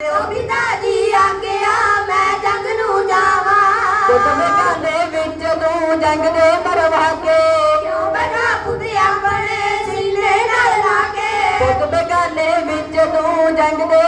ਪਿਤਾ ਜੀ ਆਗਿਆ ਮੈਂ ਜੰਗ ਨੂੰ ਜਾਵਾਂ। ਤੁਮੇ ਵਿੱਚ ਨੂੰ ਜੰਗ ਦੇ ਮਰਵਾਗੇ ਵਿੱਚ ਨੂੰ ਜੰਗ ਦੇ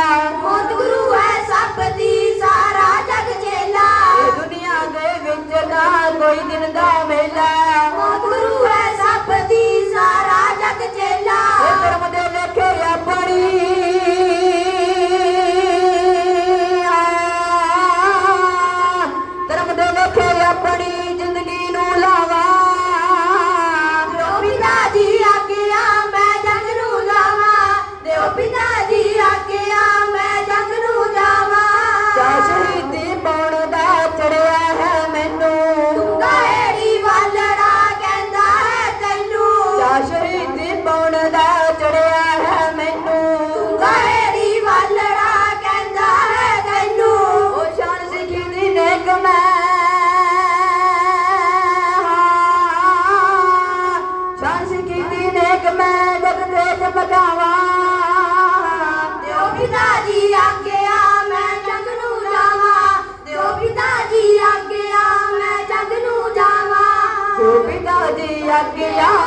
ਲੱਗ ਆ